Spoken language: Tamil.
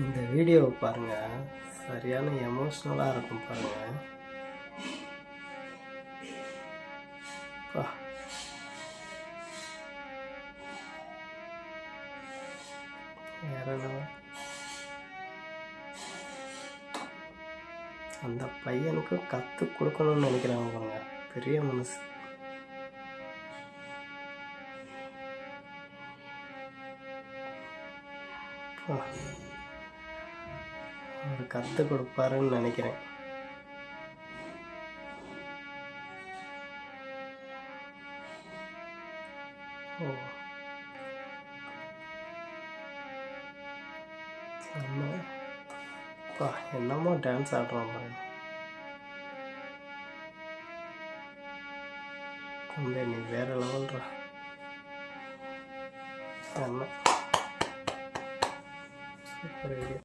இந்த வீடியோவை பாருங்க. சரியான எமோஷ்னலாக இருக்கும் பாருங்க. அந்த பையனுக்கு கத்து கொடுக்கணும்னு நினைக்கிறாங்க பாருங்க. பெரிய மனசு. Oh. அவர் கத்து கொடுப்பாருன்னு நினைக்கிறேன். ஓ. அப்பா என்னமோ டான்ஸ் ஆடுறான் பாருங்க தம்பி நீ வேற லெவல்ரா செம்ம சூப்பர் ஐடியா